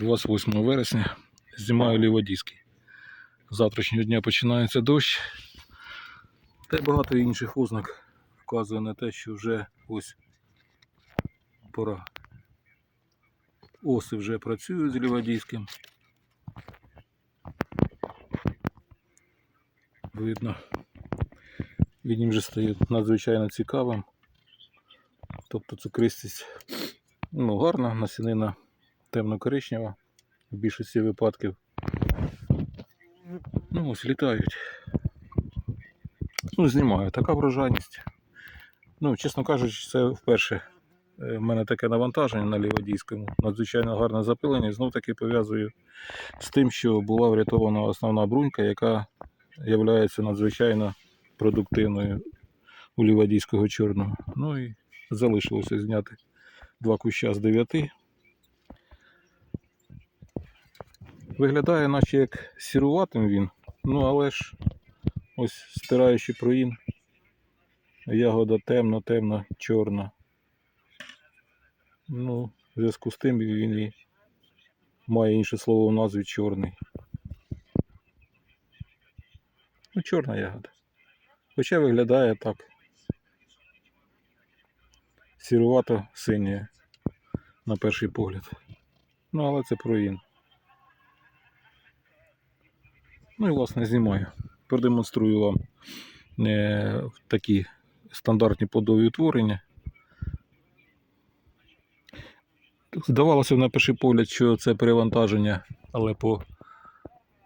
28 вересня знімаю ліводіски. З Завтрашнього дня починається дощ. Та й багато інших ознак вказує на те, що вже ось пора. Оси вже працюють з ліводійським. Видно. Він вже стає надзвичайно цікавим. Тобто цукристість ну, гарна, насінина темно-коричнева в більшості випадків. Ну ось літають. Ну, знімаю. Така врожайність. Ну, чесно кажучи, це вперше е, в мене таке навантаження на ліводійському. Надзвичайно гарне запилення. Знов таки пов'язую з тим, що була врятована основна брунька, яка є надзвичайно продуктивною у ліводійського чорного. Ну і залишилося зняти два куща з дев'яти. Виглядає, наче як сіруватим він, ну але ж ось стираючи проїн, ягода темно, темно, чорна. Ну, в зв'язку з тим він і має інше слово в назві чорний. Ну, чорна ягода. Хоча виглядає так. Сірувато синє на перший погляд. Ну, але це проїн. Ну і власне знімаю. Продемонструю вам е, такі стандартні подові утворення. Здавалося на перший погляд, що це перевантаження, але по,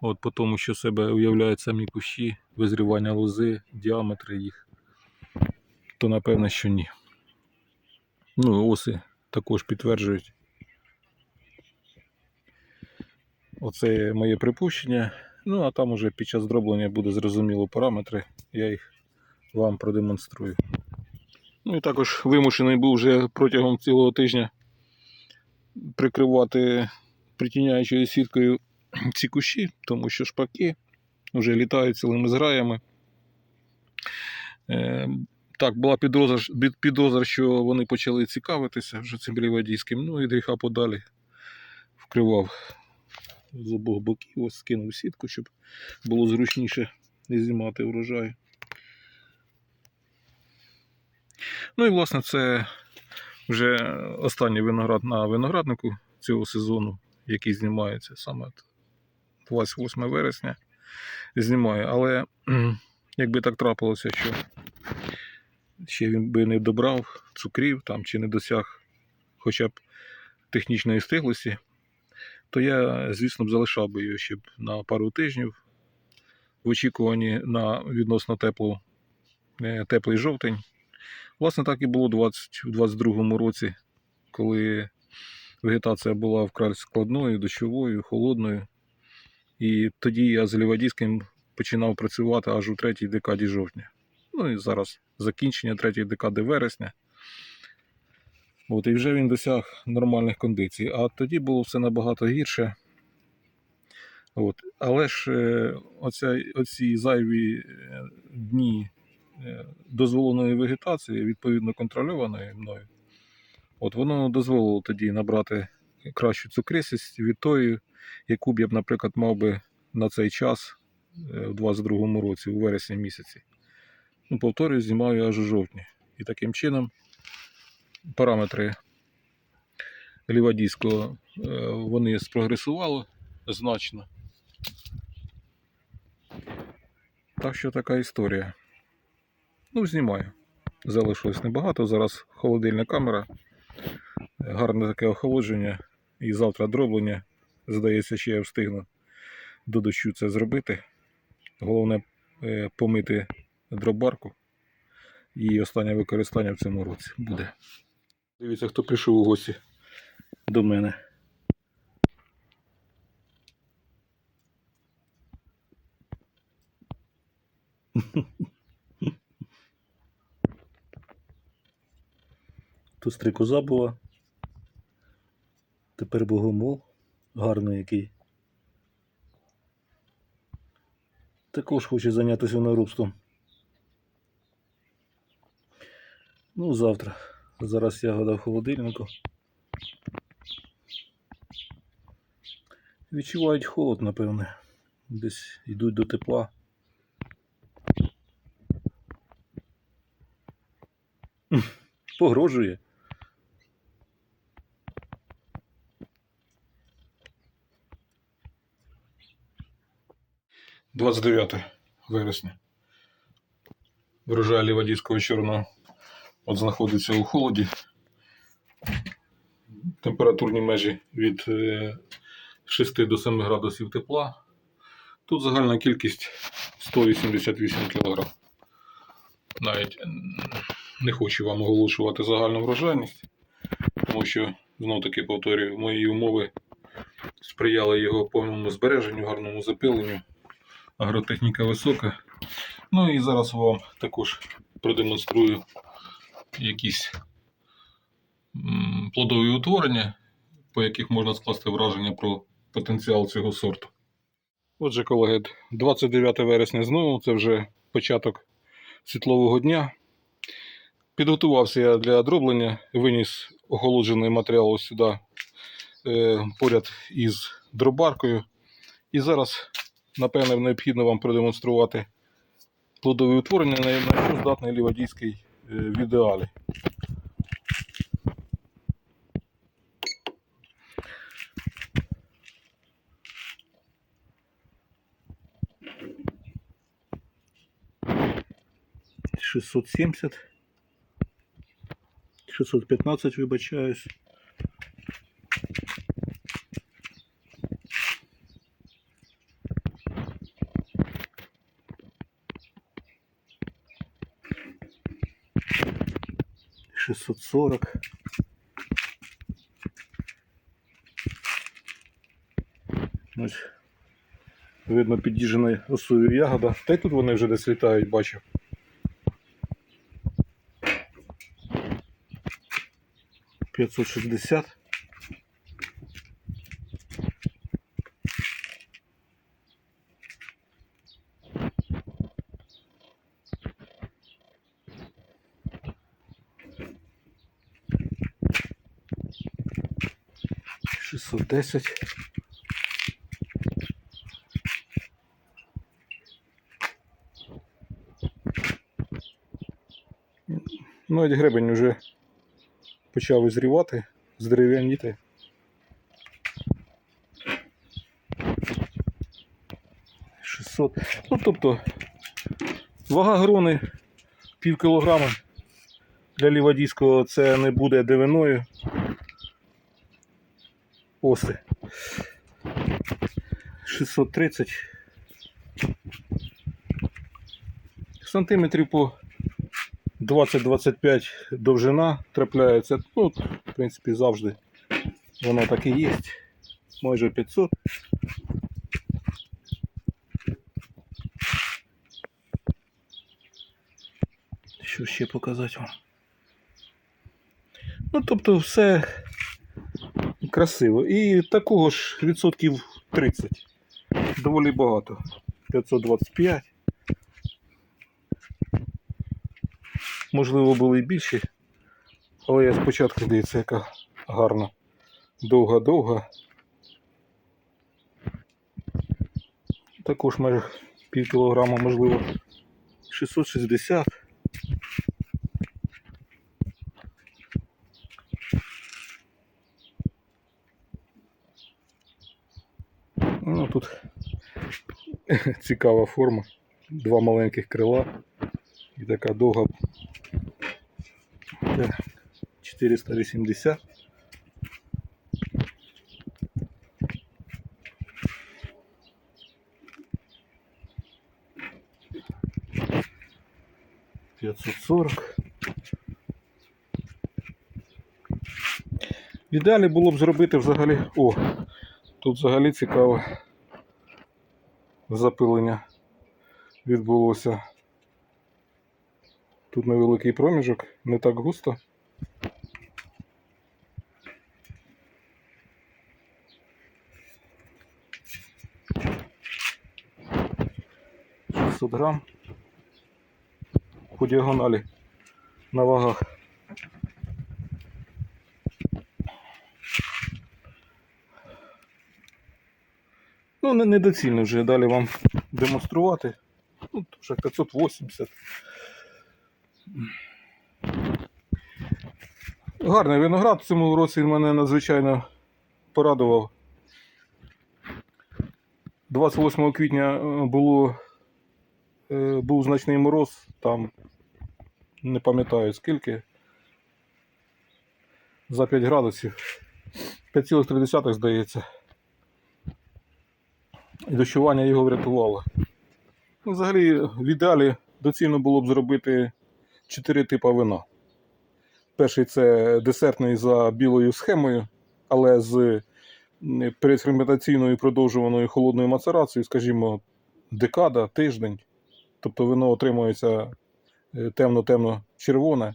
от по тому, що себе уявляють самі кущі, визрівання лози, діаметри їх, то напевно, що ні. Ну, оси також підтверджують. Оце моє припущення. Ну, а там уже під час дроблення буде зрозуміло параметри, я їх вам продемонструю. Ну і також вимушений був вже протягом цілого тижня прикривати притіняючою сіткою ці кущі, тому що шпаки вже літають цілими зграями. Е, так, була підозра, підозра, що вони почали цікавитися вже цим ліводійським, ну і гріха подалі вкривав з обох боків, ось скинув сітку, щоб було зручніше не знімати врожай. Ну і власне це вже останній виноград на винограднику цього сезону, який знімається саме 28 вересня. Знімаю, але якби так трапилося, що ще він би не добрав цукрів там, чи не досяг хоча б технічної стиглості, то я, звісно, б залишав би його ще б на пару тижнів в очікуванні на відносно теплу, е, теплий жовтень. Власне, так і було 20, у 22-му році, коли вегетація була вкрай складною, дощовою, холодною. І тоді я з Лівадійським починав працювати аж у третій декаді жовтня. Ну і зараз закінчення третьої декади вересня. От, і вже він досяг нормальних кондицій. А тоді було все набагато гірше. От. Але ж е, оця, оці зайві е, дні е, дозволеної вегетації, відповідно контрольованої мною, от воно дозволило тоді набрати кращу цукристість від тої, яку б я наприклад, мав би на цей час у 22-му році, у вересні місяці. Ну, повторюю, знімаю аж у жовтні. І таким чином параметри лівадійського е, вони спрогресували значно. Так що така історія. Ну, знімаю. Залишилось небагато. Зараз холодильна камера, гарне таке охолодження і завтра дроблення. Здається, ще я встигну до дощу це зробити. Головне е, помити дробарку. І останнє використання в цьому році буде. Дивіться, хто прийшов у гості до мене. Тут стрикоза була. Тепер богомол. Гарний який. Також хоче зайнятися виноробством. Ну, завтра. Зараз ягода в холодильнику. Відчувають холод, напевне. Десь йдуть до тепла. Погрожує. Двадцять дев'яте вересня. Врожай лівадійського чорного от знаходиться у холоді. Температурні межі від е, 6 до 7 градусів тепла. Тут загальна кількість 188 кг. Навіть не хочу вам оголошувати загальну врожайність, тому що, знов таки повторюю, мої умови сприяли його повному збереженню, гарному запиленню. Агротехніка висока. Ну і зараз вам також продемонструю якісь плодові утворення, по яких можна скласти враження про потенціал цього сорту. Отже, колеги, 29 вересня знову, це вже початок світлового дня. Підготувався я для дроблення, виніс охолоджений матеріал ось сюди е, поряд із дробаркою. І зараз, напевне, необхідно вам продемонструвати плодові утворення, на що здатний лівадійський в ідеалі. Шестьсот семьдесят. Шестьсот пятнадцать, вибачаюсь. Шестьсот сорок. Ось. Видно, підіжена осою ягода. Та й тут вони вже десь літають, бачу. П'ятсот шістдесят. Шістсот десять. Навіть гребень вже почав визрівати, здерев'яніти. Шістсот. Ну тобто вага грони пів кілограма. Для лівадійського це не буде дивиною. Оси. 630 сантиметрів по 20-25 довжина трапляється. Ну, в принципі, завжди воно так і є. Майже 500. Що ще показати вам? Ну, тобто, все красиво. І такого ж відсотків 30. Доволі багато. 525. Можливо, були і більші. Але я спочатку дивіться, яка гарна. Довга-довга. Також майже пів кілограма, можливо. 660. Ну, тут цікава форма. Два маленьких крила і така довга. Так, 480. П'ятсот сорок. Ідеалі було б зробити взагалі. О, тут взагалі цікаве запилення відбулося. Тут невеликий проміжок, не так густо. Грам по діагоналі на вагах. Ну, недоцільно вже далі вам демонструвати. Ну, вже 580. Гарний виноград в цьому році він мене надзвичайно порадував. 28 квітня е, було, е, був значний мороз, там не пам'ятаю скільки. За 5 градусів. 5,3 здається. І дощування його врятувало. Ну, взагалі, в ідеалі доцільно було б зробити 4 типи вина. Перший це десертний за білою схемою, але з передферментаційною продовжуваною холодною мацерацією, скажімо, декада, тиждень. Тобто вино отримується е, темно-темно-червоне.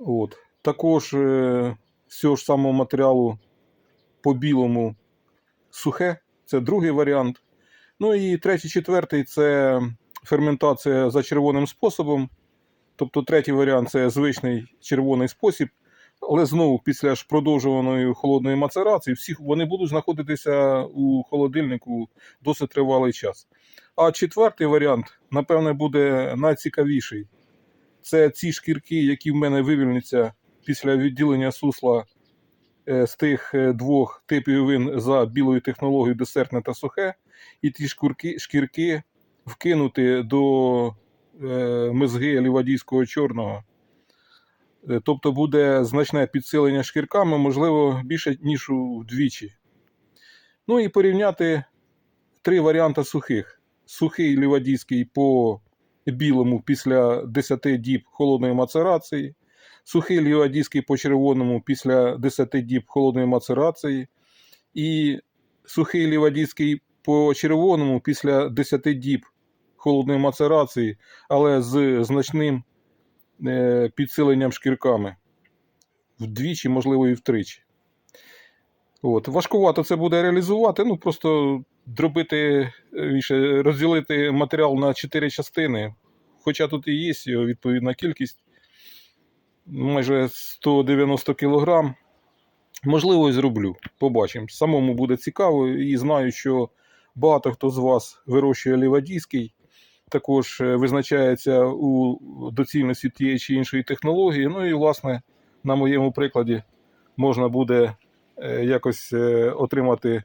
От. Також е, з цього ж самого матеріалу по білому сухе, це другий варіант. Ну і третій, четвертий це ферментація за червоним способом. Тобто третій варіант це звичний червоний спосіб, але знову після ж продовжуваної холодної мацерації всі вони будуть знаходитися у холодильнику досить тривалий час. А четвертий варіант, напевне, буде найцікавіший. Це ці шкірки, які в мене вивільняться після відділення сусла з тих е, двох типів вин за білою технологією десертне та сухе, і ті шкурки, шкірки вкинути до е, мезги лівадійського чорного. Е, Тобто буде значне підсилення шкірками, можливо, більше, ніж вдвічі. Ну і порівняти три варіанти сухих. Сухий лівадійський по білому після 10 діб холодної мацерації, сухий лівадійський по червоному після 10 діб холодної мацерації, і сухий лівадійський по червоному після 10 діб холодної мацерації, але з значним е, підсиленням шкірками. Вдвічі, можливо, і втричі. От. Важкувато це буде реалізувати. Ну, просто дробити, е, розділити матеріал на 4 частини. Хоча тут і є відповідна кількість, майже 190 кг. Можливо, і зроблю. Побачимо. Самому буде цікаво і знаю, що багато хто з вас вирощує лівадійський, також е, визначається у доцільності тієї чи іншої технології. Ну і, власне, на моєму прикладі можна буде е, якось е, отримати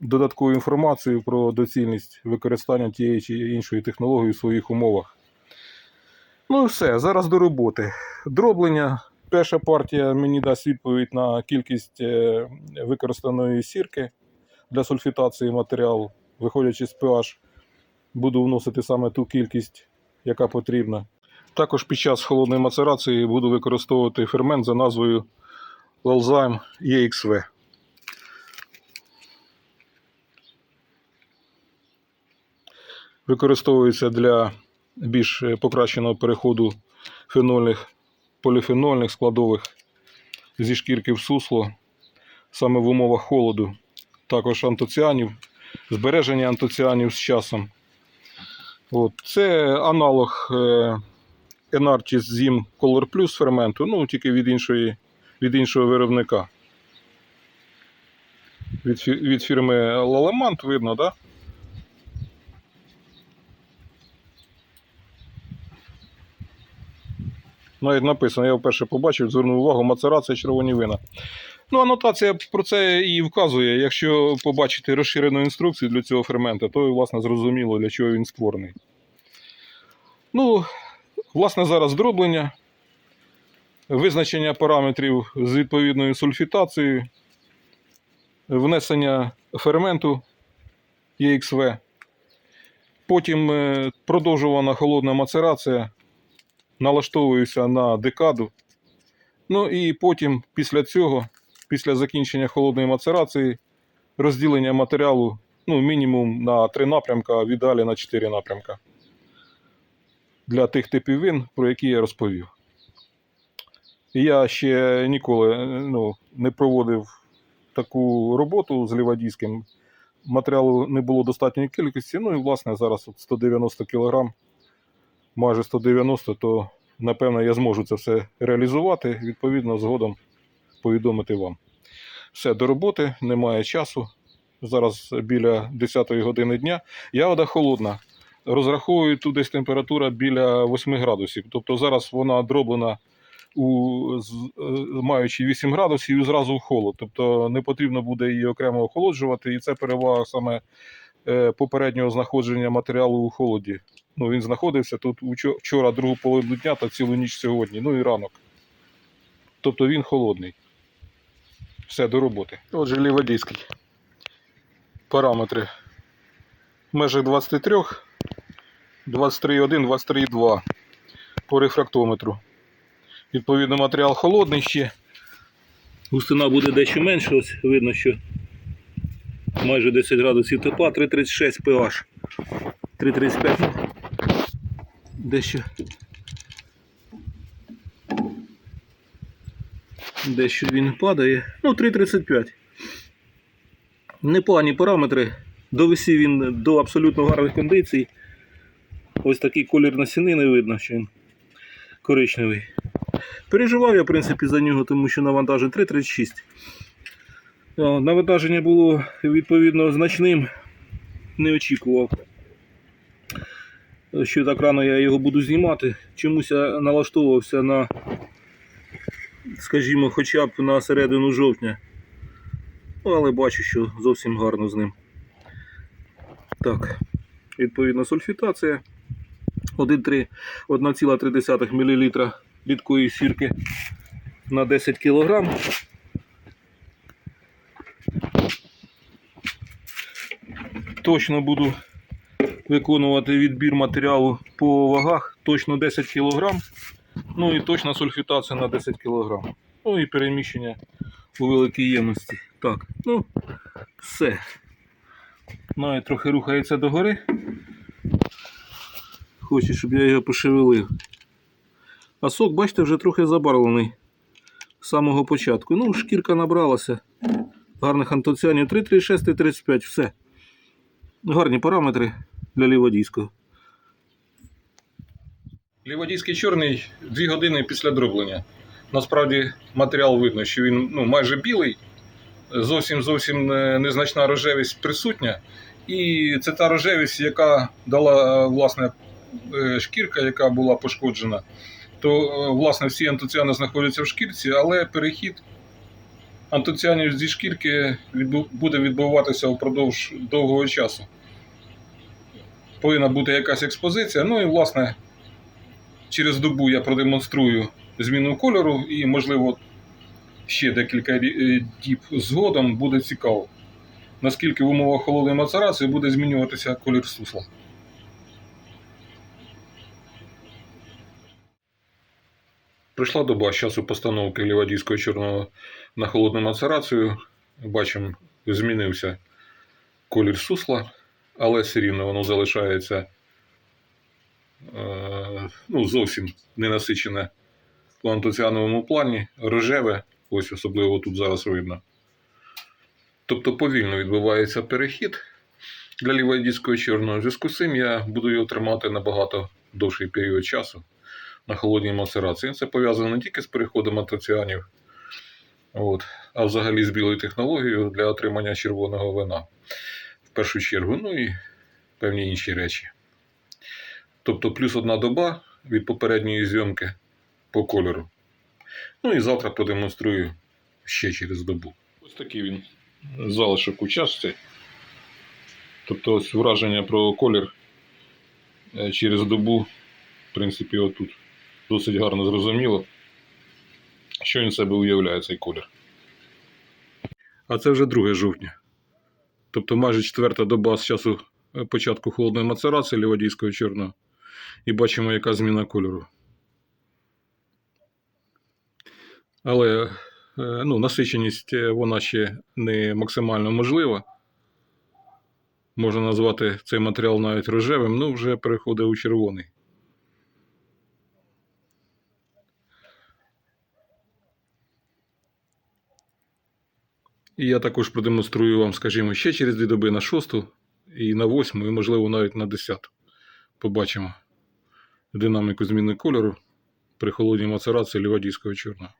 додаткову інформацію про доцільність використання тієї чи іншої технології у своїх умовах. Ну і все, зараз до роботи. Дроблення. Перша партія мені дасть відповідь на кількість е, використаної сірки для сульфітації матеріалу. Виходячи з pH, буду вносити саме ту кількість, яка потрібна. Також під час холодної мацерації буду використовувати фермент за назвою Lalzyme EXV. Використовується для більш е, покращеного переходу фенольних поліфенольних складових зі шкірки в сусло саме в умовах холоду. Також антоціанів, збереження антоціанів з часом. От. Це аналог е, Enartis Zim Color Plus ферменту, ну тільки від, іншої, від іншого виробника. Від, від фірми Lalamant видно, так? Да? Навіть написано, я вперше побачив, звернув увагу, мацерація червоні вина. Ну, анотація про це і вказує. Якщо побачити розширену інструкцію для цього фермента, то власне зрозуміло, для чого він створений. Ну, власне, зараз дроблення, визначення параметрів з відповідною сульфітацією, внесення ферменту EXV, потім е, продовжувана холодна мацерація налаштовуюся на декаду. Ну і потім, після цього, після закінчення холодної мацерації, розділення матеріалу ну, мінімум на три напрямка, а в ідеалі на 4 напрямка. Для тих типів вин, про які я розповів. Я ще ніколи ну, не проводив таку роботу з лівадійським. Матеріалу не було достатньої кількості. Ну і власне зараз от 190 кг майже 190, то напевно я зможу це все реалізувати. Відповідно, згодом повідомити вам. Все, до роботи, немає часу. Зараз біля 10 години дня. Ягода холодна. Розраховую тут десь температура біля 8 градусів. Тобто зараз вона дроблена у, е, маючи 8 градусів і зразу в холод. Тобто не потрібно буде її окремо охолоджувати, і це перевага саме попереднього знаходження матеріалу у холоді. Ну, він знаходився тут вчора, другу половину дня та цілу ніч сьогодні, ну і ранок. Тобто він холодний. Все, до роботи. Отже, ліводійський. Параметри. В межах 23, 23,1, 23,2 по рефрактометру. Відповідно, матеріал холодний ще. Густина буде дещо менше, ось видно, що майже 10 градусів тепла, 3,36 pH. 3,35. ну, Дещо. Дещо він падає. Ну, 3,35. Непогані параметри. Довисів він до абсолютно гарних кондицій. Ось такий колір насінини видно, що він коричневий. Переживав я, в принципі, за нього, тому що навантаження 3,36. О, Навантаження було відповідно значним. Не очікував, що так рано я його буду знімати. Чомусь я налаштовувався на, скажімо, хоча б на середину жовтня. Ну, але бачу, що зовсім гарно з ним. Так, відповідно, сульфітація 1,3 1,3 мл рідкої сірки на 10 кг. Точно буду виконувати відбір матеріалу по вагах, точно 10 кг. Ну і точна сульфітація на 10 кг. Ну і переміщення у великій ємності. Так, ну, все. Навіть трохи рухається догори. Хоче, щоб я його пошевелив. А сок, бачите, вже трохи забарвлений з самого початку. Ну, шкірка набралася. Гарних антоціанів 3,36 і 35. Все. Гарні параметри для ліводійського. Ліводійський чорний 2 години після дроблення. Насправді матеріал видно, що він ну, майже білий, зовсім зовсім незначна рожевість присутня. І це та рожевість, яка дала е, власне е, шкірка, яка була пошкоджена. То е, власне всі антоціани знаходяться в шкірці, але перехід антоціанів зі шкірки буде відбуватися впродовж довгого часу. Повинна бути якась експозиція. Ну і власне через добу я продемонструю зміну кольору і, можливо, ще декілька е, діб згодом буде цікаво, наскільки в умовах холодної мацерації буде змінюватися колір сусла. Прийшла доба з часу постановки лівадійського чорного на холодну мацерацію. Бачимо, змінився колір сусла, але все рівно воно залишається е, ну, зовсім ненасичене в антоціановому плані, рожеве, ось особливо тут зараз видно. Тобто повільно відбувається перехід для лівоадійського чорного. В зв'язку з цим я буду його тримати набагато довший період часу на холодній мацерації. Це пов'язано не тільки з переходом антоціанів, от, а взагалі з білою технологією для отримання червоного вина. В першу чергу, ну і певні інші речі. Тобто плюс одна доба від попередньої зйомки по кольору. Ну і завтра продемонструю ще через добу. Ось такий він залишок у. Тобто ось враження про колір е, через добу, в принципі, отут досить гарно зрозуміло, що він себе уявляє цей колір. А це вже 2 жовтня. Тобто майже четверта доба з часу е, початку холодної мацерації ліводійського чорного. І бачимо, яка зміна кольору. Але е, ну, насиченість е, вона ще не максимально можлива. Можна назвати цей матеріал навіть рожевим, ну вже переходить у червоний. І я також продемонструю вам, скажімо, ще через дві доби на шосту і на восьму, і, можливо, навіть на десяту. Побачимо динаміку зміни кольору при холодній мацерації лівадійського чорного.